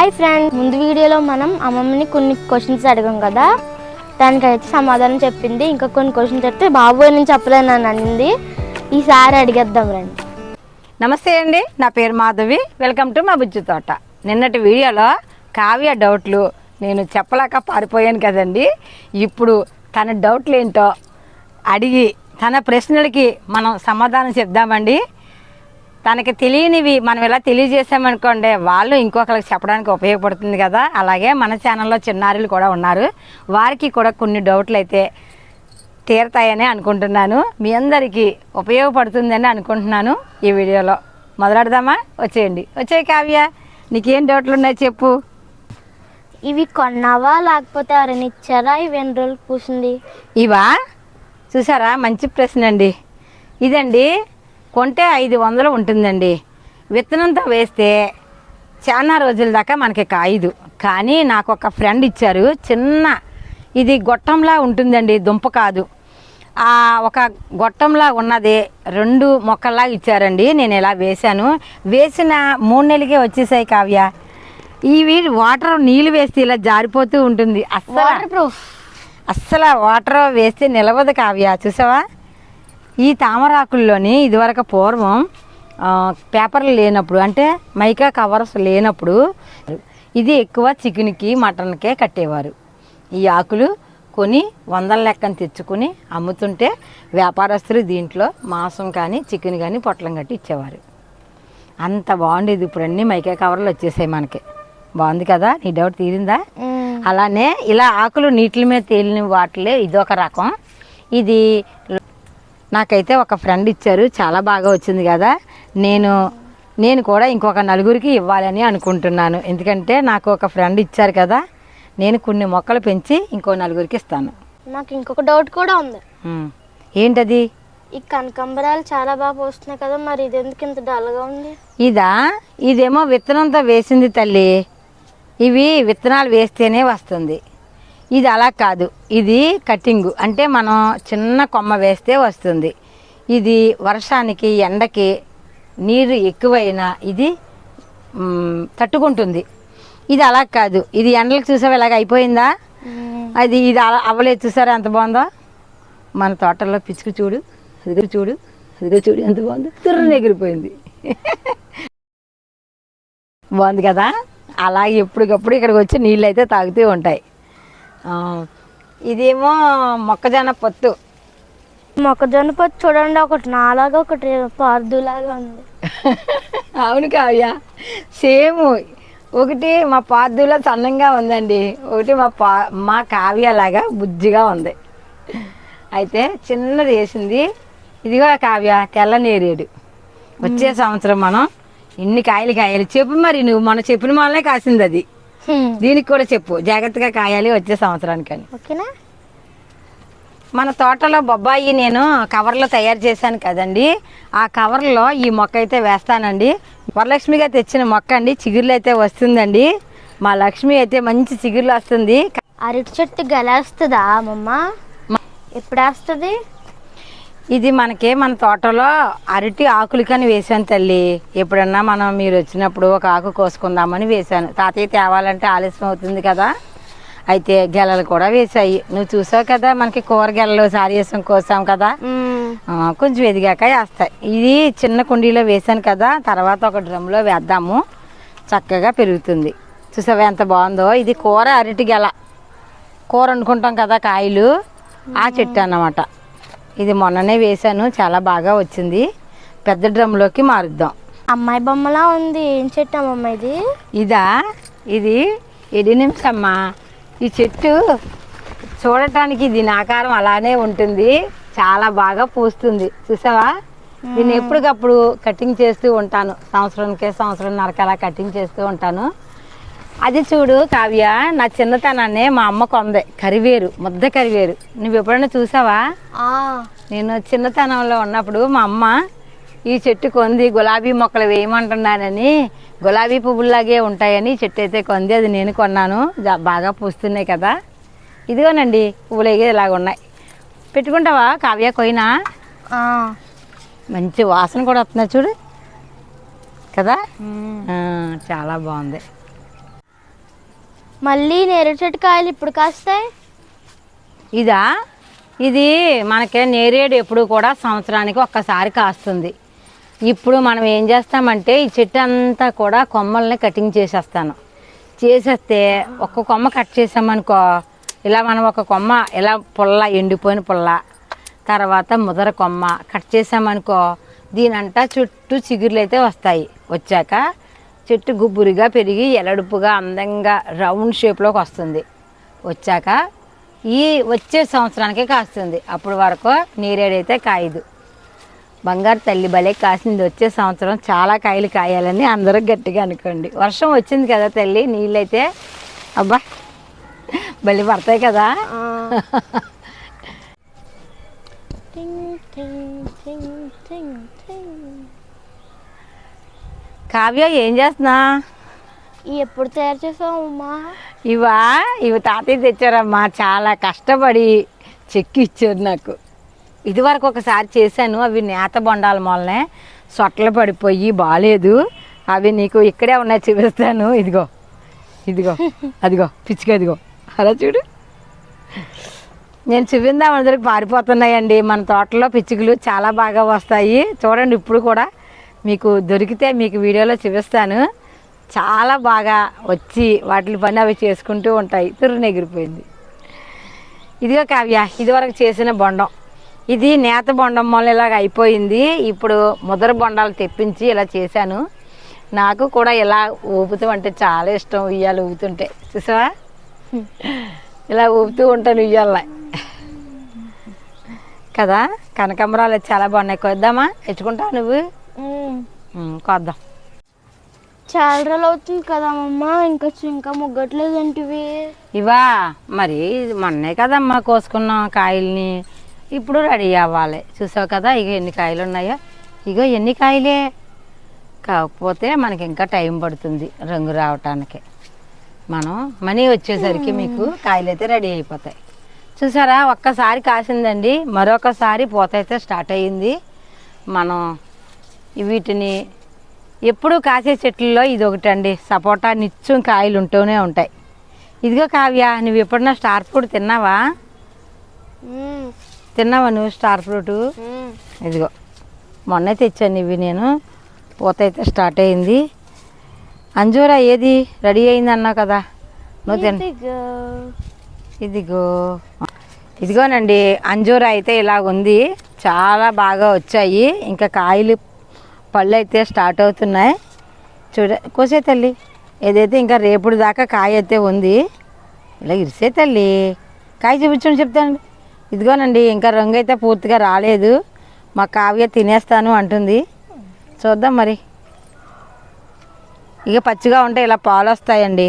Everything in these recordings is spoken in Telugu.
హాయ్ ఫ్రెండ్ ముందు వీడియోలో మనం అమ్మమ్మని కొన్ని క్వశ్చన్స్ అడిగాం కదా? దానికైతే సమాధానం చెప్పింది. ఇంకా కొన్ని క్వశ్చన్స్ చెప్తే బాబు నేను చెప్పలేను అని అనింది. ఈసారి అడిగేద్దాం రండి. నమస్తే అండి. నా పేరు మాధవి. వెల్కమ్ టు మా బుజ్జు తోట. నిన్నటి వీడియోలో కావ్య డౌట్లు నేను చెప్పలేక పారిపోయాను కదండి. ఇప్పుడు తన డౌట్లు ఏంటో అడిగి తన ప్రశ్నలకి మనం సమాధానం చెప్దామండి. తనకి తెలియనివి మనం ఎలా తెలియజేసామనుకోండి వాళ్ళు ఇంకొకరికి చెప్పడానికి ఉపయోగపడుతుంది కదా. అలాగే మన ఛానల్లో చిన్నారులు కూడా ఉన్నారు. వారికి కూడా కొన్ని డౌట్లు అయితే తీరతాయని అనుకుంటున్నాను. మీ అందరికీ ఉపయోగపడుతుందని అనుకుంటున్నాను ఈ వీడియోలో. మొదలెడదామా? వచ్చేయండి. వచ్చే కావ్య నీకేం డౌట్లు ఉన్నాయి చెప్పు. ఇవి కొన్నావా? లేకపోతే ఎవరైనా ఇచ్చారా? ఇవి ఎన్ని రోజులు కూర్చుంది ఇవా? చూసారా? మంచి ప్రశ్న అండి ఇదండి కొంటే ఐదు వందలు ఉంటుందండి. విత్తనంతో వేస్తే చాలా రోజుల దాకా మనకి కాయదు కానీ నాకు ఒక ఫ్రెండ్ ఇచ్చారు చిన్న ఇది గొట్టంలా ఉంటుందండి దుంప కాదు. ఆ ఒక గొట్టంలా ఉన్నది రెండు మొక్కల్లాగా ఇచ్చారండి నేను ఇలా వేశాను. వేసిన మూడు నెలలకే వచ్చేసాయి కావ్య. ఇవి వాటర్ నీళ్ళు వేస్తే ఇలా జారిపోతూ ఉంటుంది. అస్సలు అస్సలు వాటర్ వేస్తే నిలవదు కావ్య చూసావా? ఈ తామరాకుల్లోని ఇదివరకు పూర్వం పేపర్లు లేనప్పుడు అంటే మైకా కవర్స్ లేనప్పుడు ఇది ఎక్కువ చికెన్కి మటన్కే కట్టేవారు. ఈ ఆకులు కొని వందల లెక్కన తెచ్చుకుని అమ్ముతుంటే వ్యాపారస్తులు దీంట్లో మాంసం కానీ చికెన్ కానీ పొట్లం కట్టి ఇచ్చేవారు. అంత బాగుండేది ఇప్పుడు అన్నీ మైకా కవర్లు వచ్చేసాయి మనకి. బాగుంది కదా? నీ డౌట్ తీరిందా? అలానే ఇలా ఆకులు నీటిల మీద తేలిన వాటిలో ఇదొక రకం. ఇది నాకైతే ఒక ఫ్రెండ్ ఇచ్చారు. చాలా బాగా వచ్చింది కదా. నేను నేను కూడా ఇంకొక నలుగురికి ఇవ్వాలని అనుకుంటున్నాను. ఎందుకంటే నాకు ఒక ఫ్రెండ్ ఇచ్చారు కదా. నేను కొన్ని మొక్కలు పెంచి ఇంకో నలుగురికి ఇస్తాను. నాకు ఇంకొక డౌట్ కూడా ఉంది. ఏంటది? ఈ కనకంబరాలు చాలా బాగా పోస్తున్నాయి కదా మరి ఇది ఎందుకు ఇంత డల్గా ఉంది? ఇదా? ఇదేమో విత్తనంతో వేసింది తల్లి. ఇవి విత్తనాలు వేస్తేనే వస్తుంది. ఇది అలా కాదు. ఇది కటింగ్. అంటే మనం చిన్న కొమ్మ వేస్తే వస్తుంది. ఇది వర్షానికి ఎండకి నీరు ఎక్కువైనా ఇది తట్టుకుంటుంది. ఇది అలా కాదు. ఇది ఎండలకు చూసావు ఇలాగ అయిపోయిందా? అది ఇది అలా అవ్వలేదు. చూసారా ఎంత బాగుందో? మన తోటల్లో పిచ్చుకు చూడు. అదిగో చూడు. అదిగో చూడు ఎంత బాగుందో. తుర్రని ఎగిరిపోయింది. బాగుంది కదా? అలాగే ఎప్పటికప్పుడు ఇక్కడికి వచ్చి నీళ్ళు అయితే తాగుతూ ఉంటాయి. ఇదేమో మొక్కజొన్న పొత్తు. మొక్కజొన్న పొత్తు చూడండి ఒకటి నాలాగా ఒకటి పార్దులాగా ఉంది. అవును కావ్య. సేమ్. ఒకటి మా పాదులో సన్నంగా ఉందండి. ఒకటి మా పా మా కావ్య లాగా బుజ్జిగా ఉంది. అయితే చిన్నది వేసింది. ఇదిగో కావ్య తెల్ల నేరేడు. వచ్చే సంవత్సరం మనం ఇన్ని కాయలు కాయాలి. చెప్పు మరి నువ్వు మన చెప్పిన వాళ్ళనే కాసింది అది. దీనికి కూడా చెప్పు. జాగ్రత్తగా కాయాలి వచ్చే సంవత్సరానికి అని ఓకేనా? మన తోటలో బొబ్బాయి నేను కవర్లో తయారు చేశాను కదండి. ఆ కవర్లో ఈ మొక్క అయితే వేస్తానండి. వరలక్ష్మిగా తెచ్చిన మొక్క అండి. చిగుర్లు అయితే వస్తుందండి. మా లక్ష్మి అయితే మంచి చిగుర్లు వస్తుంది. అరటి చెట్టు గెలేస్తుందా అమ్మమ్మ? ఎప్పుడు వేస్తుంది? ఇది మనకి మన తోటలో అరటి ఆకులు కానీ వేసాను తల్లి. ఎప్పుడన్నా మనం మీరు వచ్చినప్పుడు ఒక ఆకు కోసుకుందామని వేశాను. తాతయ్య తేవాలంటే ఆలస్యం అవుతుంది కదా. అయితే గెలలు కూడా వేసాయి నువ్వు చూసావు కదా మనకి కూరగెలలు సారీసం కోసాం కదా. కొంచెం ఎదిగాక వేస్తాయి. ఇది చిన్న కుండీలో వేసాను కదా తర్వాత ఒక డ్రమ్లో వేద్దాము. చక్కగా పెరుగుతుంది. చూసావా ఎంత బాగుందో? ఇది కూర అరటి గెల. కూర వండుకుంటాం కదా కాయలు. ఆ చెట్టు అన్నమాట. ఇది మొన్ననే వేశాను చాలా బాగా వచ్చింది. పెద్ద డ్రమ్లోకి మారుద్దాం. అమ్మాయి బొమ్మలా ఉంది. ఏం చెట్టు అమ్మమ్మ ఇది? ఇదా? ఇది? ఎడినిమ్స్ అమ్మా ఈ చెట్టు చూడటానికి దీని ఆకారం అలానే ఉంటుంది. చాలా బాగా పూస్తుంది. చూసావా? దీన్ని ఎప్పటికప్పుడు కటింగ్ చేస్తూ ఉంటాను. సంవత్సరానికే సంవత్సరం అలా కటింగ్ చేస్తూ ఉంటాను. అది చూడు కావ్య నా చిన్నతనాన్ని మా అమ్మ కొందే. కరివేరు ముద్ద కరివేరు. నువ్వు ఎప్పుడైనా చూసావా? నేను చిన్నతనంలో ఉన్నప్పుడు మా అమ్మ ఈ చెట్టు కొంది గులాబీ మొక్కలు వేయమంటున్నానని గులాబీ పువ్వుల్లాగే ఉంటాయని చెట్టు అయితే కొంది అది నేను కొన్నాను. బాగా పూస్తున్నాయి కదా. ఇదిగోనండి పువ్వులు ఎగే ఇలాగ ఉన్నాయి. పెట్టుకుంటావా కావ్య కొయినా. మంచి వాసన కూడా వస్తుంది చూడు. కదా? చాలా బాగుంది. మళ్ళీ నేరేడు చెట్టు కాయలు ఇప్పుడు కాస్తాయి? ఇదా? ఇది మనకి నేరేడు ఎప్పుడు కూడా సంవత్సరానికి ఒక్కసారి కాస్తుంది. ఇప్పుడు మనం ఏం చేస్తామంటే ఈ చెట్టు అంతా కూడా కొమ్మల్ని కటింగ్ చేసేస్తాను. చేసేస్తే ఒక్క కొమ్మ కట్ చేసామనుకో ఇలా మనం ఒక కొమ్మ ఇలా పుల్ల ఎండిపోయిన పుల్ల తర్వాత ముదర కొమ్మ కట్ చేసామనుకో దీనంతా చుట్టూ చిగురులు అయితే వస్తాయి. వచ్చాక చెట్టు గుబ్బురిగా పెరిగి ఎలడుపుగా అందంగా రౌండ్ షేప్లోకి వస్తుంది. వచ్చాక ఈ వచ్చే సంవత్సరానికే కాస్తుంది. అప్పుడు వరకు నీరేడైతే కాయదు. బంగారు తల్లి భలే కాసింది. వచ్చే సంవత్సరం చాలా కాయలు కాయాలని అందరూ గట్టిగా అనుకోండి. వర్షం వచ్చింది కదా తల్లి నీళ్ళైతే అబ్బా భలే పడతాయి కదా. టింగ్ టింగ్ టింగ్ టింగ్. కావ్య ఏం చేస్తున్నా? ఎప్పుడు తయారు చేసావు అమ్మా? ఇవా ఇవి తాతయ్య తెచ్చారమ్మా. చాలా కష్టపడి చెక్కి ఇచ్చారు నాకు. ఇదివరకు ఒకసారి చేశాను అవి నేత బొండాల మొలనే. సొట్టలు పడిపోయి బాగాలేదు అవి నీకు ఇక్కడే ఉన్నాయి చూపిస్తాను. ఇదిగో ఇదిగో అదిగో పిచ్చిగా ఇదిగో. అలా చూడు. నేను చూపిందాం అందరికి పారిపోతున్నాయండి. మన తోటలో పిచ్చుకలు చాలా బాగా వస్తాయి. చూడండి ఇప్పుడు కూడా. మీకు దొరికితే మీకు వీడియోలో చూపిస్తాను. చాలా బాగా వచ్చి వాటి పని అవి చేసుకుంటూ ఉంటాయి. తుర్రుని ఎగిరిపోయింది. ఇదిగో కావ్య ఇదివరకు చేసిన బొండం. ఇది నేత బొండం వల్ల ఇలాగ అయిపోయింది. ఇప్పుడు ముదర బొండాలు తెప్పించి ఇలా చేశాను. నాకు కూడా ఇలా ఊపుతూ అంటే చాలా ఇష్టం ఉయ్యాలు ఊపుతుంటే. చూసావా? ఇలా ఊపుతూ ఉంటాను ఉయ్యాల కదా? కనకాంబరాలు చాలా బాగున్నాయి. కొద్దామా? ఎచ్చుకుంటావు నువ్వు? కొద్దాం. చాలా రోజులు అవుతుంది కదా అమ్మ ఇంకా ఇంకా ముగ్గట్లేదంటివి? ఇవా మరి మొన్నే కదమ్మా కోసుకున్నాం కాయల్ని. ఇప్పుడు రెడీ అవ్వాలి. చూసావు కదా ఇక ఎన్ని కాయలు ఉన్నాయో. ఇగో ఎన్ని కాయలే. కాకపోతే మనకి ఇంకా టైం పడుతుంది రంగు రావటానికి. మనం మనీ వచ్చేసరికి మీకు కాయలు అయితే రెడీ అయిపోతాయి. చూసారా ఒక్కసారి కాసిందండి మరొకసారి పూత అయితే స్టార్ట్ అయ్యింది. మనం వీటిని ఎప్పుడు కాసే చెట్లలో ఇది ఒకటండి సపోటా నిత్యం కాయలు ఉంటూనే ఉంటాయి. ఇదిగో కావ్య నువ్వు ఎప్పుడన్నా స్టార్ ఫ్రూట్ తిన్నావా. తిన్నావా నువ్వు స్టార్ ఫ్రూట్. ఇదిగో మొన్నే తెచ్చాను ఇవి నేను. పూత అయితే స్టార్ట్ అయింది. అంజూరా ఏది? రెడీ అయింది అన్నావు కదా. నువ్వు తిన ఇదిగో. ఇదిగో. ఇదిగోనండి అంజూరా అయితే ఇలాగ ఉంది చాలా బాగా వచ్చాయి. ఇంకా కాయలు పళ్ళు అయితే స్టార్ట్ అవుతున్నాయి. చూడ కోసే తల్లి. ఏదైతే ఇంకా రేపుడు దాకా కాయ అయితే ఉంది ఇలా ఇరిసే తల్లి. కాయ చూపించండి చెప్తానండి. ఇదిగోనండి ఇంకా రంగు అయితే పూర్తిగా రాలేదు. మా కావ్య తినేస్తాను అంటుంది. చూద్దాం మరి. ఇక పచ్చిగా ఉంటే ఇలా పాలు వస్తాయండి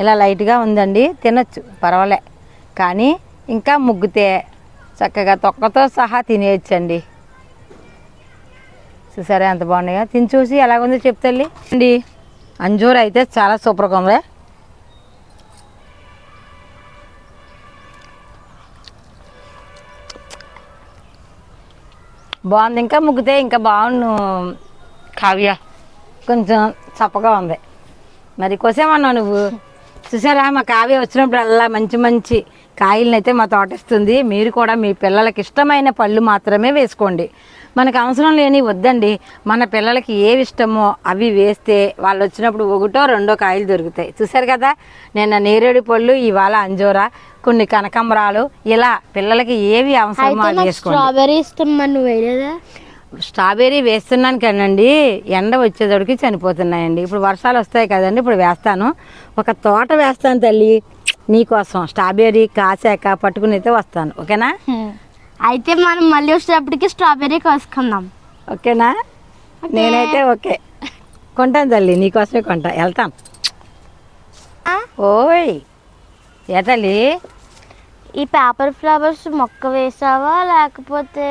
ఇలా లైట్గా ఉందండి తినొచ్చు పర్వాలే. కానీ ఇంకా ముగ్గితే చక్కగా తొక్కతో సహా తినేయచ్చండి. చూసారా ఎంత బాగున్నాయో? తిని చూసి ఎలాగుందో చెప్తల్లి అండి అంజూరు అయితే చాలా సూపర్గా ఉంది బాగుంది. ఇంకా ముగ్గితే ఇంకా బాగుండు కావ్య. కొంచెం చప్పగా ఉంది. మరి కోసేమన్నావు నువ్వు? చూసారా మా కావ్య వచ్చినప్పుడల్లా మంచి మంచి కాయలను అయితే మా తోట ఇస్తుంది మీరు కూడా మీ పిల్లలకి ఇష్టమైన పళ్ళు మాత్రమే వేసుకోండి. మనకు అవసరం లేని వద్దండి. మన పిల్లలకి ఏవి ఇష్టమో అవి వేస్తే వాళ్ళు వచ్చినప్పుడు ఒకటో రెండో కాయలు దొరుకుతాయి. చూసారు కదా? నిన్న నేరేడు పళ్ళు ఇవాళ అంజూరా కొన్ని కనకాంబరాలు. ఇలా పిల్లలకి ఏవి అవసరమో స్ట్రాబెర్రీ వేస్తున్నాను కదండి. ఎండ వచ్చేదడికి చనిపోతున్నాయండి. ఇప్పుడు వర్షాలు వస్తాయి కదండి ఇప్పుడు వేస్తాను. ఒక తోట వేస్తాను తల్లి నీకోసం. స్ట్రాబెర్రీ కాసాక పట్టుకుని అయితే వస్తాను. ఓకేనా. అయితే మనం మళ్ళీ వచ్చేటప్పటికి స్ట్రాబెర్రీ కోసుకుందాం ఓకేనా? నేనైతే ఓకే. కొంటాను తల్లి నీకోసమే కొంటా. వెళ్తాను ఆ? ఓయ్ ఏ తల్లి? ఈ పేపర్ ఫ్లవర్స్ మొక్క వేసావా లేకపోతే?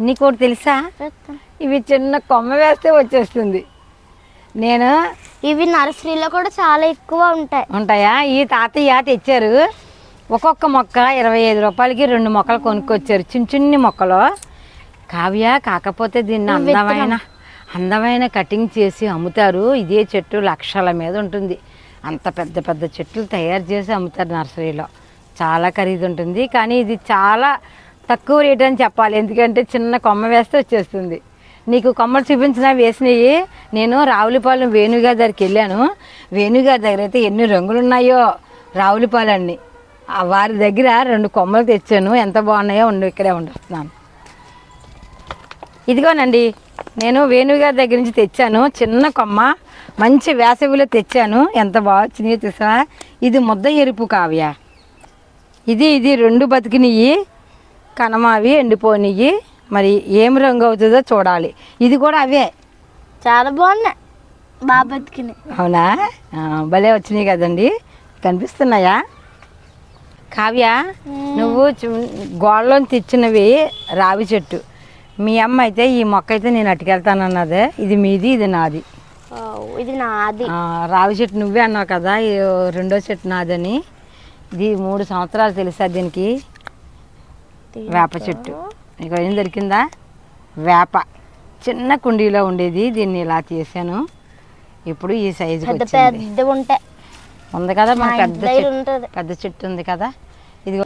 నీకు ఒకటి తెలుసా ఇవి చిన్న కొమ్మ వేస్తే వచ్చేస్తుంది. నేను ఇవి నర్సరీలో కూడా చాలా ఎక్కువ ఉంటాయి. ఉంటాయా? ఈ తాతయ్య తెచ్చారు. ఒక్కొక్క మొక్క ఇరవై ఐదు రూపాయలకి రెండు మొక్కలు కొనుక్కొచ్చారు. చిన్న చిన్ని మొక్కలు. కావ్య కాకపోతే దీన్ని. అందమైన అందమైన కటింగ్ చేసి అమ్ముతారు. ఇదే చెట్టు లక్షల మీద ఉంటుంది. అంత పెద్ద పెద్ద చెట్లు తయారు చేసి అమ్ముతారు నర్సరీలో. చాలా ఖరీదు ఉంటుంది. కానీ ఇది చాలా తక్కువ రేట్ అని చెప్పాలి. ఎందుకంటే చిన్న కొమ్మ వేస్తే వచ్చేస్తుంది. నీకు కొమ్మలు చూపించిన వేసినవి నేను రావులపాలెం వేణుగారి దగ్గరికి వెళ్ళాను. వేణుగారి దగ్గర అయితే ఎన్ని రంగులు ఉన్నాయో రావులపాలెన్ని. వారి దగ్గర రెండు కొమ్మలు తెచ్చాను. ఎంత బాగున్నాయో ఉండు ఇక్కడే ఉండొస్తున్నాను ఇదిగోనండి నేను వేణుగారి దగ్గర నుంచి తెచ్చాను. చిన్న కొమ్మ మంచి వేసవిలో తెచ్చాను. ఎంత బాగా వచ్చినాయో చూసా ఇది ముద్ద ఎరుపు కావ్య. ఇది ఇది రెండు బతికినవి కనమావి ఎండిపోయినవి మరి ఏం రంగు అవుతుందో చూడాలి. ఇది కూడా అవే. చాలా బాగున్నాయి. బాగా బతికినాయి. అవునా? భలే వచ్చినాయి కదండి. కనిపిస్తున్నాయా? కావ్య నువ్వు గోడలో తెచ్చినవి రావి చెట్టు. మీ అమ్మ అయితే ఈ మొక్క అయితే నేను అట్టుకెళ్తానన్నదే ఇది మీది ఇది నాది. ఇది నాది. రావి చెట్టు నువ్వే అన్నావు కదా రెండో చెట్టు నాదని. ఇది మూడు సంవత్సరాలు తెలుసా దీనికి? వేప చెట్టు. నీకు ఏం దొరికిందా? వేప. చిన్న కుండీలో ఉండేది దీన్ని ఇలా చేశాను ఇప్పుడు ఈ వచ్చింది పెద్ద ఉంటాయి ఉంది కదా మన పెద్ద పెద్ద చెట్టు ఉంది కదా. ఇది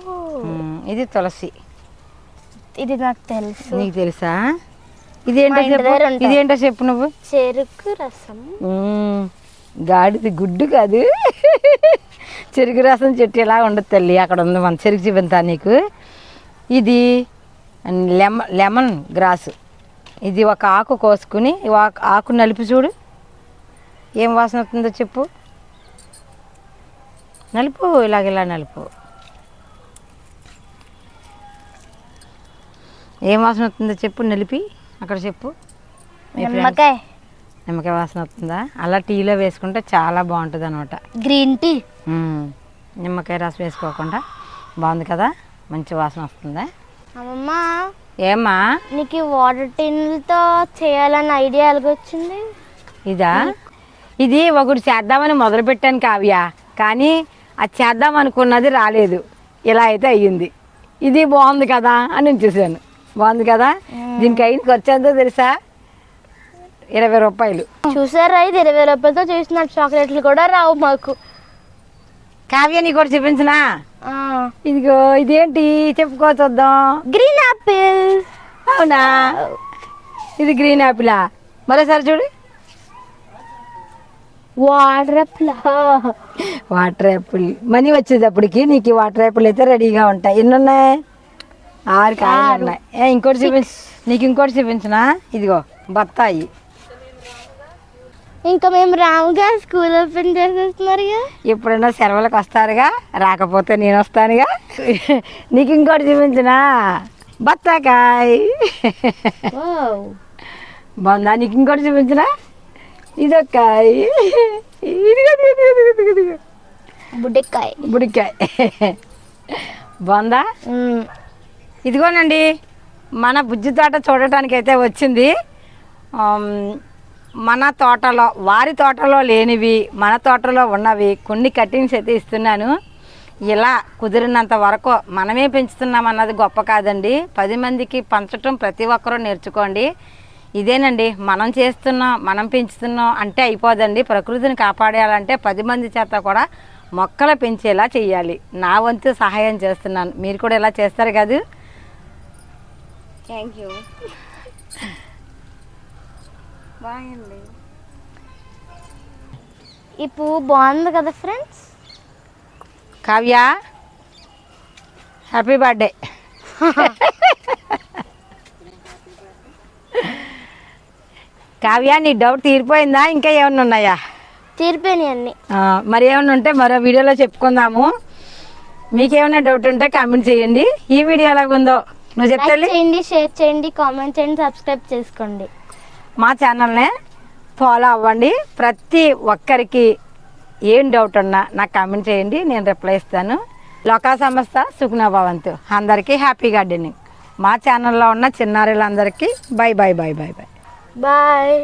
ఇది తులసి. ఇది నాకు తెలుసు. నీకు తెలుసా? ఇదేంటో మా ఇంటి చెప్పు. ఇదేంటో చెప్పు నువ్వు. చెరుకు రసం. గాడిది గుడ్డు కాదు. చెరుకు రసం చెట్టు ఇలా ఉండదు తల్లి అక్కడ ఉంది మన చెరుకు చూపింతా నీకు. ఇది లెమన్ లెమన్ గ్రాసు. ఇది ఒక ఆకు కోసుకుని ఆకు నలిపి చూడు. ఏం వాసన వస్తుందో చెప్పు. నలుపు ఇలాగ ఇలా నలుపు. ఏం వాసన వస్తుందో చెప్పు నలిపి. అక్కడ చెప్పు. నిమ్మకాయ. నిమ్మకాయ వాసన వస్తుందా? అలా టీలో వేసుకుంటే చాలా బాగుంటుంది అనమాట గ్రీన్ టీ. నిమ్మకాయ రసం వేసుకోకుండా. బాగుంది కదా? మంచి వాసన వస్తుందా? అమ్మమ్మ. ఏమ్మా? నీకు వాటర్ టిన్లతో చేయాలని ఐడియా ఎలాగొచ్చింది? ఇదా? ఇది ఒకటి చేద్దామని మొదలు పెట్టాను కావ్య. కానీ అది చేద్దాం అనుకున్నది రాలేదు. ఇలా అయితే అయ్యింది. ఇది బాగుంది కదా అని నేను చూశాను. బాగుంది కదా? దీనికి అయిన ఖర్చు ఎంతో తెలుసా? ఇరవై రూపాయలు. చూసారా? ఇది ఇరవై రూపాయలతో చేసిన చాక్లెట్లు కూడా రావు మాకు. కావ్య నీకు కూడా చూపించనా? ఇదిగో ఇదేంటి? చెప్పుకో చూద్దాం. గ్రీన్ యాపిల్ అవునా? ఇది గ్రీన్ యాపిలా మరోసారి చూడు. Water apple. Water apple. Money వచ్చేటప్పటికి నీకు ఈ వాటర్ యాపిల్ అయితే రెడీగా ఉంటాయి. ఎన్ని ఉన్నాయి ఆరు కాయలు ఉన్నాయి. ఏ ఇంకోటి చూపించు. నీకు ఇంకోటి చూపించనా? ఇదిగో బత్తాయి. ఇంకా మేము రాముగా స్కూల్ ఓపెన్ చేసేస్తున్నారుగా. ఎప్పుడైనా సెలవులకు వస్తారుగా? రాకపోతే నేను వస్తానుగా? నీకు ఇంకోటి చూపించనా? బత్తాకాయ. బాగుందా? నీకు ఇంకోటి చూపించనా? ఇదొక్కాయ. బుడ్డెక్కాయ బుడికాయ బాగుందా. ఇదిగోనండి మన బుజ్జి తోట చూడటానికి అయితే వచ్చింది మన తోటలో వారి తోటలో లేనివి మన తోటలో ఉన్నవి కొన్ని కటింగ్స్ అయితే ఇస్తున్నాను. ఇలా కుదిరినంత వరకు మనమే పెంచుతున్నాం అన్నది గొప్ప కాదండి. పది మందికి పంచటం ప్రతి ఒక్కరూ నేర్చుకోండి. ఇదేనండి మనం చేస్తున్నాం మనం పెంచుతున్నాం అంటే అయిపోదండి. ప్రకృతిని కాపాడాలంటే పది మంది చేత కూడా మొక్కలు పెంచేలా చేయాలి నా వంతు సహాయం చేస్తున్నాను. మీరు కూడా ఇలా చేస్తారు కదా? Thank you. బాగుంది ఈ పువ్వు బాగుంది కదా friends? Kavya happy birthday. Kavya నీ డౌట్ తీరిపోయిందా? ఇంకా ఏమన్నా ఉన్నాయా? తీరిపోయినాయి మరి ఏమన్నా ఉంటే మరో వీడియోలో చెప్పుకుందాము. మీకేమైనా డౌట్ ఉంటే కామెంట్ చేయండి. ఈ వీడియో ఎలాగుందో నువ్వు లైక్ చెప్తే చేయండి షేర్ చేయండి కామెంట్ చేయండి సబ్స్క్రైబ్ చేసుకోండి. మా ఛానల్ని ఫాలో అవ్వండి. ప్రతి ఒక్కరికి ఏం డౌట్ ఉన్నా నాకు కామెంట్ చేయండి. నేను రిప్లై ఇస్తాను. లోకా సంస్థ సుఖ్నా భవంతు. అందరికీ హ్యాపీ గార్డెనింగ్. మా ఛానల్లో ఉన్న చిన్నారులందరికీ bye bye bye bye bye. Bye